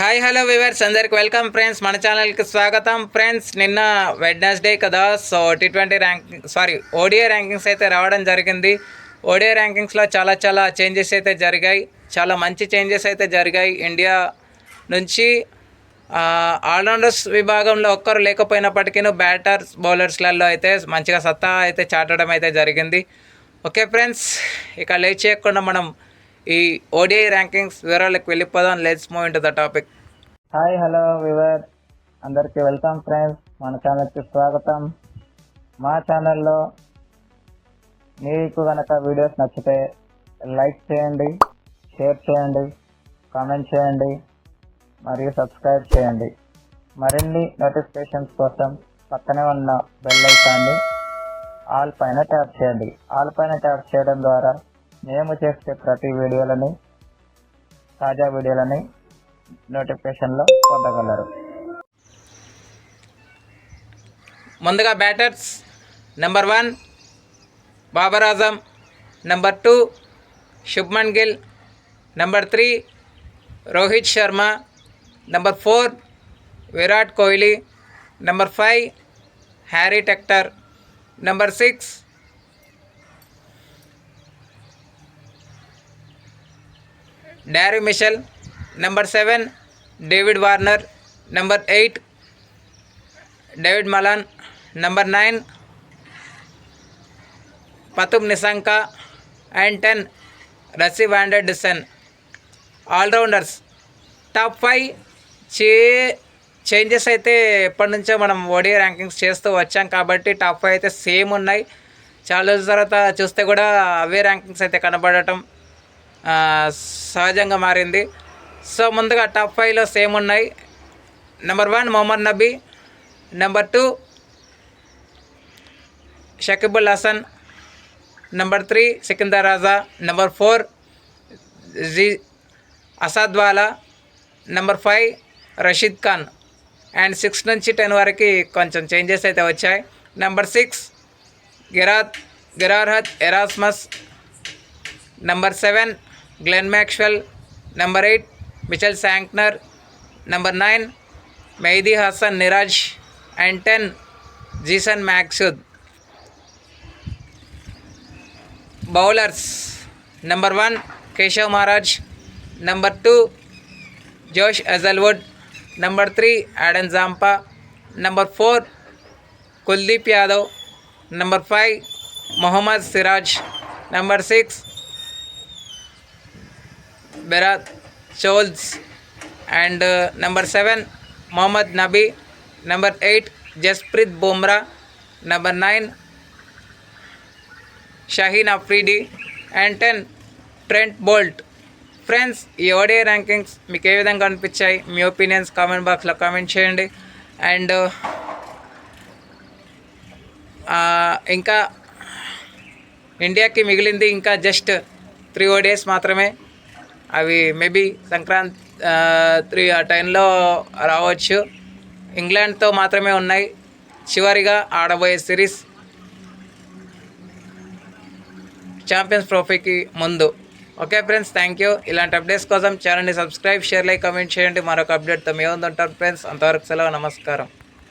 Hi hello viewers అందరికి welcome friends. మన ఛానల్కి స్వాగతం ఫ్రెండ్స్. నిన్న వెడ్నెస్డే కదా. So T twenty ranking sorry ODI rankings అయితే రావడం జరిగింది. ఓడిఐ ర్యాంకింగ్స్లో చాలా చాలా చేంజెస్ అయితే జరిగాయి. చాలా మంచి చేంజెస్ అయితే జరిగాయి. ఇండియా నుంచి ఆల్రౌండర్స్ విభాగంలో ఒక్కరు లేకపోయినప్పటికీ బ్యాటర్స్ బౌలర్స్లలో అయితే మంచిగా సత్తా అయితే చాటడం అయితే జరిగింది. ఓకే ఫ్రెండ్స్ ఇక లేట్ చేయకుండా మనం ఈ ఓడిఐ ర్యాంకింగ్స్ వివరాలకు వెళ్ళిపోదాం. Let's move into the topic hi hello viewer అందరికీ వెల్కమ్ ఫ్రెండ్స్ మన ఛానల్కి స్వాగతం. మా ఛానల్లో మీకు కనుక వీడియోస్ నచ్చితే లైక్ చేయండి షేర్ చేయండి కామెంట్ చేయండి మరియు సబ్స్క్రైబ్ చేయండి. మరిన్ని నోటిఫికేషన్స్ కోసం పక్కనే ఉన్న బెల్ ఐకాన్ని ఆల్ పైన ట్యాప్ చేయండి. ఆల్ పైన ట్యాప్ చేయడం ద్వారా మేము చేసే ప్రతి వీడియోలని తాజా వీడియోలని నోటిఫికేషన్లో పొందగలరు. ముందుగా batters number one Babar Azam number two Shubman Gill number three Rohit Sharma number four Virat Kohli number five Harry Tector number six Daryl Mitchell number seven David Warner number eight David Malan number nine Pathum Nissanka and ten Rassie van der Dussen. All rounders top five చే changes అయితే ఎప్పటి నుంచో మనం ODI rankings చేస్తూ వచ్చాం కాబట్టి top five అయితే same ఉన్నాయి. చాలా రోజుల తర్వాత చూస్తే కూడా అవే ర్యాంకింగ్స్ అయితే కనబడటం సహజంగా మారింది. సో ముందుగా టాప్ ఫైవ్లో సేమ్ ఉన్నాయి. Number one Mohammad Nabi number two Shakibul Hasan number three Sikandar Raza number four G Assad Vala number five Rashid Khan and six నుంచి టెన్ వరకు కొంచెం చేంజెస్ అయితే వచ్చాయి. Number six గిరాత్ Gerhard Erasmus number seven Glenn Maxwell number eight Mitchell Santner number nine Mehidy Hasan Miraz and ten Zeeshan Maqsood bowlers number one Keshav Maharaj number two Josh Hazlewood number three Adam Zampa number four Kuldeep Yadav number five Mohammed Siraj number six Bernard Scholtz and number seven Mohammad Nabi number eight Jasprit Bumrah number nine Shaheen Afridi and ten Trent Boult friends ఈ ODI rankings మీకు ఏ విధంగా అనిపించాయి? మీ opinions comment బాక్స్లో comment చేయండి. And uh, uh, ఇంకా ఇండియాకి మిగిలింది ఇంకా జస్ట్ త్రీ ఓడిఎస్ మాత్రమే. అవి మేబీ సంక్రాంతి త్రీ ఆ టైంలో రావచ్చు. ఇంగ్లాండ్తో మాత్రమే ఉన్నాయి. చివరిగా ఆడబోయే సిరీస్ ఛాంపియన్స్ ట్రోఫీకి ముందు. Okay friends thank you. ఇలాంటి అప్డేట్స్ కోసం ఛానల్ని సబ్స్క్రైబ్ షేర్ లైక్ కమెంట్ చేయండి. మరొక అప్డేట్తో మేము ఉంటాం ఫ్రెండ్స్. అంతవరకు సెలవు నమస్కారం.